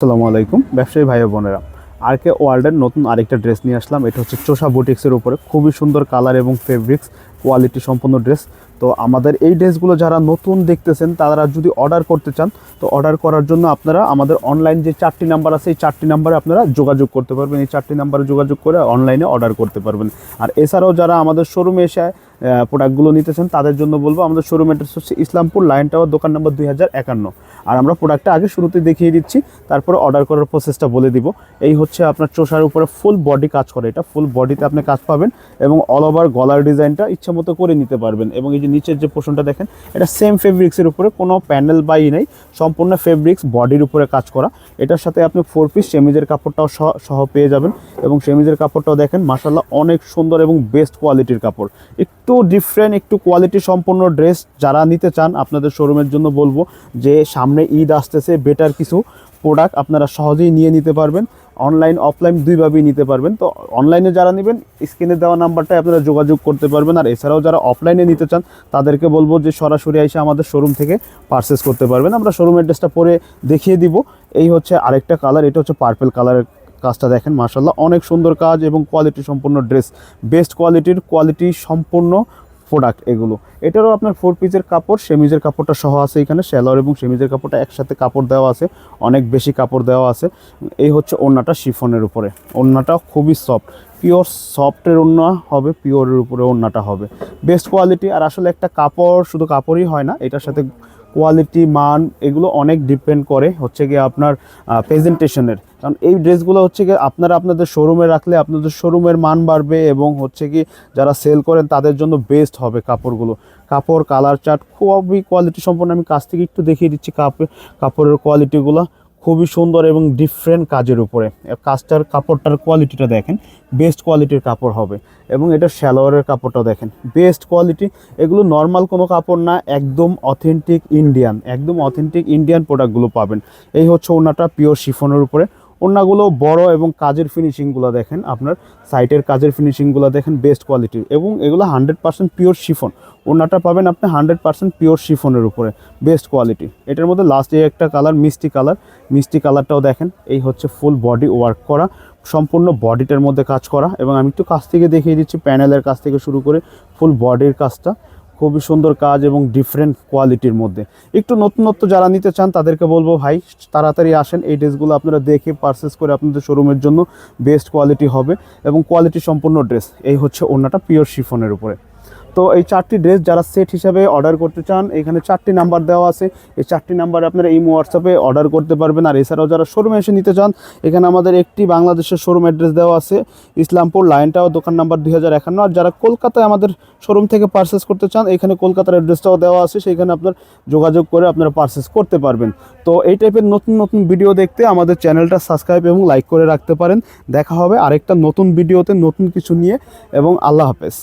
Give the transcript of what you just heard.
আসসালামু আলাইকুম, ব্যবসায়ী ভাই বোনেরা। আর কে ওয়ার্ল্ডের নতুন আরেকটা ড্রেস নিয়ে আসলাম। এটা হচ্ছে চোষা বুটিক্সের উপরে। খুবই সুন্দর কালার এবং ফেব্রিক্স কোয়ালিটি সম্পন্ন ড্রেস। তো আমাদের এই ড্রেসগুলো যারা নতুন দেখতেছেন, তারা যদি অর্ডার করতে চান, তো অর্ডার করার জন্য আপনারা আমাদের অনলাইন যে চারটি নাম্বার আছে, এই চারটি নাম্বারে আপনারা যোগাযোগ করতে পারবেন। এই চারটি নাম্বারে যোগাযোগ করে অনলাইনে অর্ডার করতে পারবেন। আর এছাড়াও যারা আমাদের শোরুমে এসে প্রোডাক্টগুলো নিতে চান তাদের জন্য বলব, আমাদের শোরুম অ্যাড্রেস হচ্ছে ইসলামপুর লাইন টাওয়ার দোকান নম্বর দুই হাজার একান্ন। আর আমরা প্রোডাক্টটা আগে শুরুতে দেখিয়ে দিচ্ছি, তারপরে অর্ডার করার প্রসেসটা বলে দিব। এই হচ্ছে আপনার চোষার উপরে ফুল বডি কাজ করে এটা ফুল বডিতে আপনি কাজ পাবেন এবং অল ওভার গলার ডিজাইনটা ইচ্ছা মতো করে নিতে পারবেন। এবং এই যে নিচের যে পোষণটা দেখেন, এটা সেম ফেব্রিক্সের উপরে কোনো প্যানেল বাই নেই, সম্পূর্ণ ফেব্রিক্স বডির উপরে কাজ করা। এটার সাথে আপনি ফোর পিস সেমিজের কাপড়টাও সহ পেয়ে যাবেন। এবং সেমিজের কাপড়টাও দেখেন মাসাল্লাহ অনেক সুন্দর এবং বেস্ট কোয়ালিটির কাপড়। একটু ডিফারেন্ট একটু কোয়ালিটি সম্পন্ন ড্রেস যারা নিতে চান, আপনাদের শোরুমের জন্য বলব যে সামনে ঈদ আসতেছে বেটার কিছু প্রোডাক্ট আপনারা সহজেই নিয়ে নিতে পারবেন। অনলাইন অফলাইন দুইভাবেই নিতে পারবেন। তো অনলাইনে যারা নেবেন স্ক্রিনে দেওয়া নাম্বারটায় আপনারা যোগাযোগ করতে পারবেন। আর এছাড়াও যারা অফলাইনে নিতে চান, তাদেরকে বলব যে সরাসরি এসে আমাদের শোরুম থেকে পারচেস করতে পারবেন। আমরা শোরুম অ্যাড্রেসটা পরে দেখিয়ে দিব। এই হচ্ছে আরেকটা কালার এটা হচ্ছে পার্পেল কালারের কাজটা দেখেন মার্শাল্লাহ অনেক সুন্দর কাজ এবং কোয়ালিটি সম্পূর্ণ ড্রেস বেস্ট কোয়ালিটির কোয়ালিটি সম্পূর্ণ প্রোডাক্ট এগুলো। এটারও আপনার ফোর পিসের কাপড়, সেমিজের কাপড়টা সহ আছে এখানে শ্যালোয়ার এবং সেমিজের কাপড়টা একসাথে কাপড় দেওয়া আছে, অনেক বেশি কাপড় দেওয়া আছে। এই হচ্ছে ওড়নাটা শিফনের উপরে। ওড়নাটা খুবই সফট পিওর সফটের ওড়না হবে পিওরের উপরে ওড়নাটা হবে। বেস্ট কোয়ালিটি আর আসলে একটা কাপড় শুধু কাপড়ই হয় না, এটার সাথে কোয়ালিটি মান, এগুলো অনেক ডিপেন্ড করে হচ্ছে গিয়ে আপনার প্রেজেন্টেশনের কারণ এই ড্রেসগুলো হচ্ছে গিয়ে আপনারা আপনাদের শোরুমে রাখলে আপনাদের শোরুমের মান বাড়বে এবং হচ্ছে কি যারা সেল করেন তাদের জন্য বেস্ট হবে কাপড়গুলো। কাপড় কালার চার্ট খুবই কোয়ালিটি সম্পন্ন। আমি কাছ থেকে একটু দেখিয়ে দিচ্ছি কাপড় কাপড়ের কোয়ালিটিগুলো খুবই সুন্দর এবং ডিফারেন্ট কাজের উপরে। কাজটার, কাপড়টার কোয়ালিটিটা দেখেন। বেস্ট কোয়ালিটির কাপড় হবে এবং এটা শ্যালোয়ারের কাপড়টা দেখেন। বেস্ট কোয়ালিটি এগুলো নর্মাল কোনো কাপড় না, একদম অথেন্টিক ইন্ডিয়ান একদম অথেন্টিক ইন্ডিয়ান প্রোডাক্টগুলো পাবেন। এই হচ্ছে ওনাটা পিওর শিফনের উপরে। ওনাগুলো বড় এবং কাজের ফিনিশিংগুলো দেখেন, আপনার সাইটের কাজের ফিনিশিংগুলো দেখেন বেস্ট কোয়ালিটির এবং এগুলো হান্ড্রেড পার্সেন্ট পিওর শিফন ওনাটা পাবেন আপনি হান্ড্রেড পার্সেন্ট পিওর শিফনের উপরে বেস্ট কোয়ালিটি এটার মধ্যে লাস্ট এই একটা কালার মিষ্টি কালার মিষ্টি কালারটাও দেখেন, এই হচ্ছে ফুল বডি ওয়ার্ক করা, সম্পূর্ণ বডিটার মধ্যে কাজ করা এবং আমি একটু কাছ থেকে দেখিয়ে দিচ্ছি প্যানেলের কাছ থেকে শুরু করে ফুল বডির কাজটা। খুবই সুন্দর কাজ এবং ডিফারেন্ট কোয়ালিটির মধ্যে। একটু নতুনত্ব যারা নিতে চান, তাদেরকে বলব, ভাই, তাড়াতাড়ি আসেন। এই ড্রেসগুলো আপনারা দেখে পারচেস করে আপনাদের শোরুমের জন্য বেস্ট কোয়ালিটি হবে এবং কোয়ালিটি সম্পূর্ণ ড্রেস এই হচ্ছে ওনাটা পিওর শিফনের উপরে। তো এই চারটি ড্রেস যারা সেট হিসাবে অর্ডার করতে চান, এখানে চারটি নাম্বার দেওয়া আছে। এই চারটি নাম্বার আপনারা এই হোয়াটসঅ্যাপে অর্ডার করতে পারবেন। আর এছাড়াও যারা শোরুমে এসে নিতে চান, এখানে আমাদের একটি বাংলাদেশের শোরুম অ্যাড্রেস দেওয়া আছে, ইসলামপুর লাইনটাও দোকান নাম্বার দুই হাজার একান্ন। আর যারা কলকাতায় আমাদের শোরুম থেকে পারচেস করতে চান, এখানে কলকাতার অ্যাড্রেসটাও দেওয়া আছে, সেইখানে আপনার যোগাযোগ করে আপনারা পারচেস করতে পারবেন। তো এই টাইপের নতুন নতুন ভিডিও দেখতে আমাদের চ্যানেলটা সাবস্ক্রাইব এবং লাইক করে রাখতে পারেন। দেখা হবে আরেকটা নতুন ভিডিওতে নতুন কিছু নিয়ে, এবং আল্লাহ হাফেজ।